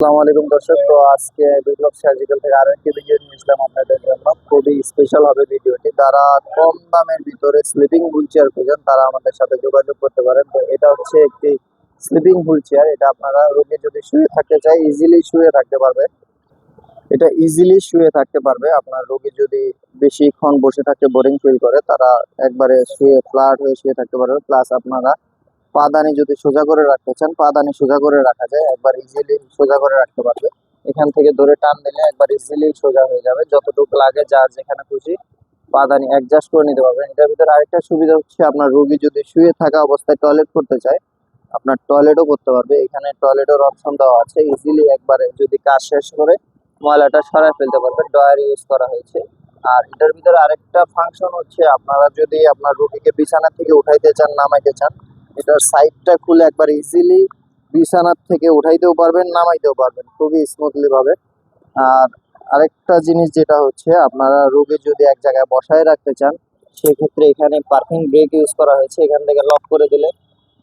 আসসালামু আলাইকুম দর্শক, তো আজকে বিপ্লব সার্জিক্যাল থেকে আরও একটি ভিডিও নিয়ে আসলাম আপনাদের জন্য। খুবই স্পেশাল হবে ভিডিওটি যারা কম দামের ভিতরে স্লিপিং হুইল চেয়ার খুঁজেন, তারা আমাদের সাথে যোগাযোগ করতে পারেন। তো এটা হচ্ছে একটি স্লিপিং হুইল চেয়ার এটা আপনারা রোগী যদি শুয়ে থাকতে চায় ইজিলি শুয়ে থাকতে পারবে। এটা ইজিলি শুয়ে থাকতে পারবে। আপনার রোগী যদি বেশিক্ষণ বসে থাকতে বোরিং ফিল করে, তারা একবারে শুয়ে ফ্ল্যাট হয়ে শুয়ে থাকতে পারবে। প্লাস আপনারা পাদানি যদি সোজা করে রাখতে চান, পাদানি সোজা করে রাখা যায়, একবার ইজিলি সোজা করে রাখতে পারবে। এখান থেকে ধরে টান দিলে একবার ইজিলি সোজা হয়ে যাবে। যতটুকু লাগে যার যেখানে খুশি পাদানি অ্যাডজাস্ট করে নিতে পারবেন। এটার ভিতরে আরেকটা সুবিধা হচ্ছে, আপনার রোগী যদি শুয়ে থাকা অবস্থায় টয়লেট করতে চায়, আপনার টয়লেটও করতে পারবে। এখানে টয়লেটের অপশন দেওয়া আছে। ইজিলি একবারে যদি কাজ শেষ করে ময়লাটা সরায় ফেলতে পারবেন। ডয়ার ইউজ করা হয়েছে। আর এটার ভিতরে আরেকটা ফাংশন হচ্ছে, আপনারা যদি আপনার রোগীকে বিছানা থেকে উঠাইতে চান, নামাইতে চান এটার সাইডটা খুলে একবার ইজিলি বিছানার থেকে উঠাইতেও পারবেন, নামাইতেও পারবেন, খুবই স্মুথলি ভাবে। আর আরেকটা জিনিস যেটা হচ্ছে, আপনারা রোগী যদি এক জায়গায় বসায় রাখতে চান, সেক্ষেত্রে এখানে পার্কিং ব্রেক ইউজ করা হয়েছে, এখান থেকে লক করে দিলে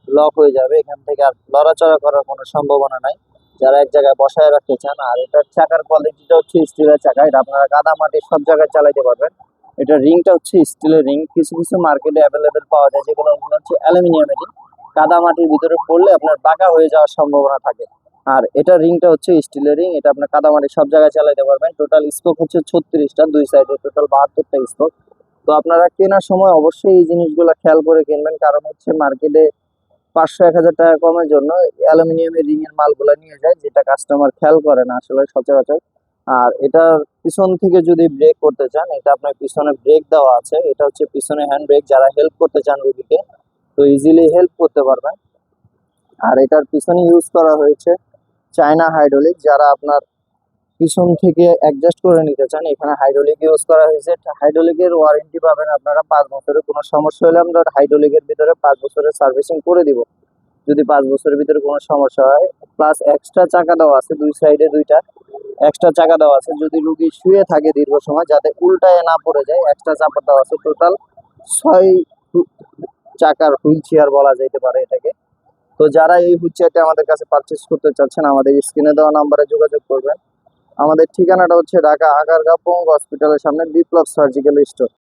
লক হয়ে যাবে, এখান থেকে আর লড়াচড়া করার কোনো সম্ভাবনা নাই। যারা এক জায়গায় বসায় রাখতে চান, আর এটার চাকার কোয়ালিটিটা হচ্ছে স্টিলের চাকা, এটা আপনারা কাদা মাটি সব জায়গায় চালাইতে পারবেন। এটা রিংটা হচ্ছে স্টিলের রিং কিছু কিছু মার্কেটে অ্যাভেলেবেল পাওয়া যায়, যেগুলো হচ্ছে অ্যালুমিনিয়ামের রিং কাদা মাটির ভিতরে পড়লে আপনার বাঁকা হয়ে যাওয়ার সম্ভাবনা থাকে। আর এটা রিংটা হচ্ছে স্টিলের রিং, এটা আপনার কাদা মাটি সব জায়গায় চালাইতে পারবেন। টোটাল স্পোক হচ্ছে ছত্রিশটা, দুই সাইডে টোটাল বাহাত্তরটা স্পোক তো আপনারা কেনার সময় অবশ্যই এই জিনিসগুলো খেয়াল করে কিনবেন, কারণ হচ্ছে মার্কেটে পাঁচশো, এক হাজার টাকা কমের জন্য অ্যালুমিনিয়ামের রিং এর মালগুলো নিয়ে যায়, যেটা কাস্টমার খেয়াল করে না আসলে সচরাচর। আর এটার পিছন থেকে যদি ব্রেক করতে চান, এটা আপনার পিছনে ব্রেক দেওয়া আছে। এটা হচ্ছে পিছনে হ্যান্ড ব্রেক যারা হেল্প করতে চান রুগীকে তো ইজিলি হেল্প করতে পারবেন। আর এটার পিছনে ইউজ করা হয়েছে চায়না হাইড্রোলিক যারা আপনার পিছন থেকে অ্যাডজাস্ট করে নিতে চান, এখানে হাইড্রোলিক ইউজ করা হয়েছে। হাইড্রোলিকের ওয়ারেন্টি পাবেন আপনারা পাঁচ বছরের, কোনো সমস্যা হলে আমরা হাইড্রোলিকের ভিতরে পাঁচ বছরের সার্ভিসিং করে দিব। যদি পাঁচ বছরের ভিতরে কোনো সমস্যা হয় প্লাস এক্সট্রা চাকা দেওয়া আছে দুই সাইডে দুইটা। এক্সট্রা চাকা দেওয়া আছে, যদি রুগী শুয়ে থাকে দীর্ঘ সময়, যাতে উল্টায় না পড়ে যায় এক্সট্রা চাপা দেওয়া আছে। টোটাল ছয় চাকার হুইল চেয়ার বলা যেতে পারে এটাকে। তো যারা এই হুইল চেয়ারটি আমাদের কাছে পারচেস করতে চাচ্ছেন, আমাদের স্ক্রিনে দেওয়া নাম্বারে যোগাযোগ করবেন। আমাদের ঠিকানাটা হচ্ছে ঢাকা আগারগাঁও পঙ্গ হসপিটালের সামনে বিপ্লব সার্জিক্যাল স্টোর